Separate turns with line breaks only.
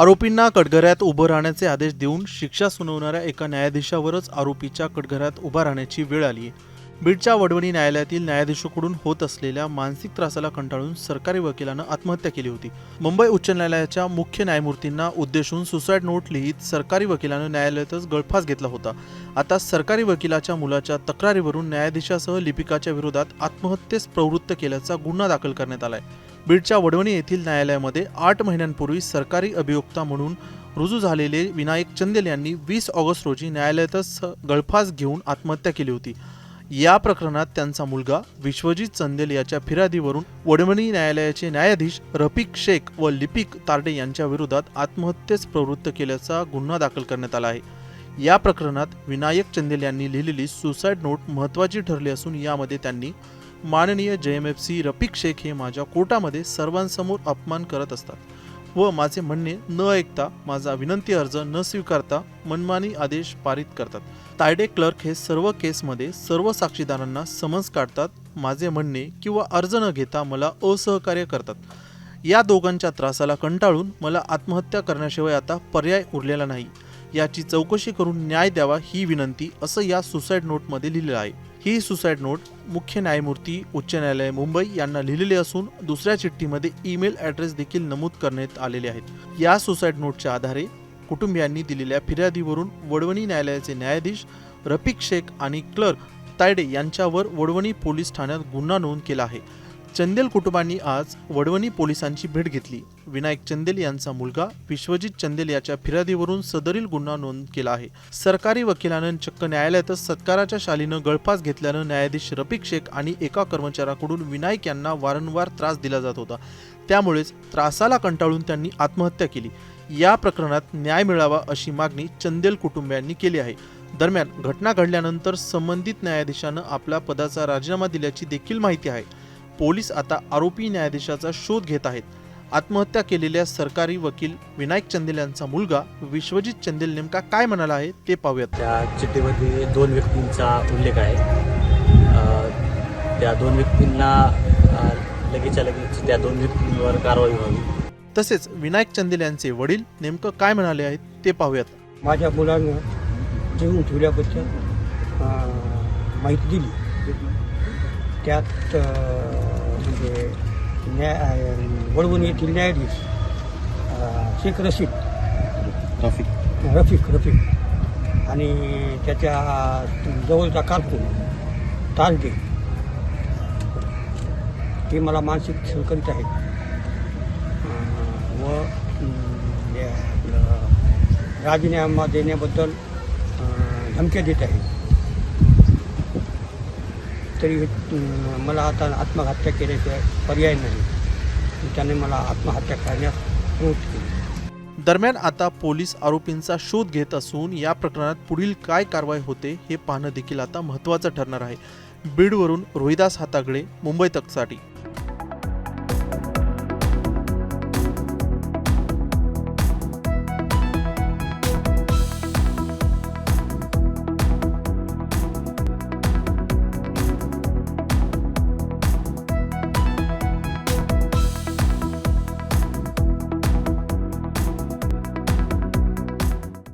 आरोपींना कटघऱ्यात उभं राहण्याचे आदेश देऊन शिक्षा सुनावणाऱ्या एका न्यायाधीशावरच आरोपीच्या कटघऱ्यात उभा राहण्याची वेळ आली आहे. बीडच्या वडवणी न्यायालयातील न्यायाधीशाकडून होत असलेल्या मानसिक त्रासाला कंटाळून सरकारी वकिलानं आत्महत्या केली होती. मुंबई उच्च न्यायालयाच्या मुख्य न्यायमूर्तींना उद्देशून सुसाईड नोट लिहित सरकारी वकिलानं न्यायालयातच गळफास घेतला होता. आता सरकारी वकिलाच्या मुलाच्या तक्रारीवरून न्यायाधीशासह लिपिकाच्या विरोधात आत्महत्येस प्रवृत्त केल्याचा गुन्हा दाखल करण्यात आलाय. बीडच्या वडवणी येथील न्यायालयामध्ये आठ महिन्यांपूर्वी सरकारी अभियोक्ता म्हणून रुजू झालेले विनायक चंदेल यांनी वीस ऑगस्ट रोजी न्यायालयातच गळफास घेऊन आत्महत्या केली होती. या प्रकरणात त्यांचा मुलगा विश्वजित चंदेल याच्या फिर्यादीवरून वडवणी न्यायालयाचे न्यायाधीश रफिक शेख व लिपिक तारडे यांच्या विरोधात आत्महत्येस प्रवृत्त केल्याचा गुन्हा दाखल करण्यात आला आहे. या प्रकरणात विनायक चंदेल यांनी लिहिलेली सुसाईड नोट महत्त्वाची ठरली असून यामध्ये त्यांनी माननीय J M F C Rafiq Shaikh हे माझ्या कोर्टामध्ये सर्वांसमोर अपमान करत असतात व माझे म्हणणे न ऐकता माझा विनंती अर्ज न स्वीकारता मनमानी आदेश पारित करतात. तायडे क्लर्क हे सर्व केसमध्ये सर्व साक्षीदारांना समन्स काढतात माझे म्हणणे किंवा अर्ज न घेता मला असहकार्य करतात. या दोघांच्या त्रासाला कंटाळून मला आत्महत्या करण्याशिवाय आता पर्याय उरलेला नाही. याची चौकशी करून न्याय द्यावा ही विनंती असं या सुसाईड नोटमध्ये लिहिलेलं आहे. ही सुसाईड नोट मुख्य न्यायमूर्ती उच्च न्यायालय मुंबई यांना लिहिलेली असून दुसऱ्या चिठ्ठीमध्ये ईमेल ॲड्रेस देखील नमूद करण्यात आलेले आहेत. या सुसाईड नोटच्या आधारे कुटुंबियांनी दिलेल्या फिर्यादीवरून वडवणी न्यायालयाचे न्यायाधीश रफिक शेख आणि क्लर्क तायडे यांच्यावर वडवणी पोलीस ठाण्यात गुन्हा नोंद केला आहे. चंदेल कुटुंबांनी आज वडवणी पोलिसांची भेट घेतली. विनायक चंदेल यांचा मुलगा विश्वजित चंदेल याच्या फिर्यादीवरून सदरील गुन्हा नोंद केला आहे. सरकारी वकिलानं चक्क न्यायालयातच सत्काराच्या शालीनं गळफास घेतल्यानं न्यायाधीश रफिक शेख आणि एका कर्मचाऱ्याकडून विनायक यांना वारंवार त्रास दिला जात होता. त्यामुळेच त्रासाला कंटाळून त्यांनी आत्महत्या केली. या प्रकरणात न्याय मिळावा अशी मागणी चंदेल कुटुंबियांनी केली आहे. दरम्यान घटना घडल्यानंतर संबंधित न्यायाधीशानं आपल्या पदाचा राजीनामा दिल्याची देखील माहिती आहे. पोलीस आता आरोपी न्यायाधीशाचा शोध घेत आहेत. आत्महत्या केलेल्या सरकारी वकील विनायक चंदेल यांचा मुलगा विश्वजित चंदेल नेमका काय म्हणाला आहे ते पाहूयात.
त्या चिठ्ठीमध्ये दोन व्यक्तींचा उल्लेख आहे. त्या दोन व्यक्तींना लगेचच्या लगेच त्या दोन व्यक्तींवर कारवाई व्हावी.
तसेच विनायक चंदेल यांचे वडील नेमकं काय म्हणाले आहेत ते पाहूयात.
माझ्या मुलानं देऊन ठेवल्याबद्दल माहिती दिली. त्यात अं, म्हणजे न्याय अं, वडवून येथील न्यायाधीश शेख रशीद.
रफिक.
रफिक रफिक. आणि त्याच्या जवळचा कारकून तारगे ते मला मानसिक सहकारित आहेत अं, व हे राजीनामा देण्याबद्दल धमक्या देत आहेत तरी मला आता आत्महत्या केल्याशिवाय पर्याय नाही. त्याने मला आत्महत्या करण्यास प्रवृत्त केली.
दरम्यान आता पोलीस आरोपींचा शोध घेत असून या प्रकरणात पुढील काय कारवाई होते हे पाहणं देखील आता महत्त्वाचं ठरणार आहे. बीडवरून रोहिदास हातागडे मुंबई तकसाठी.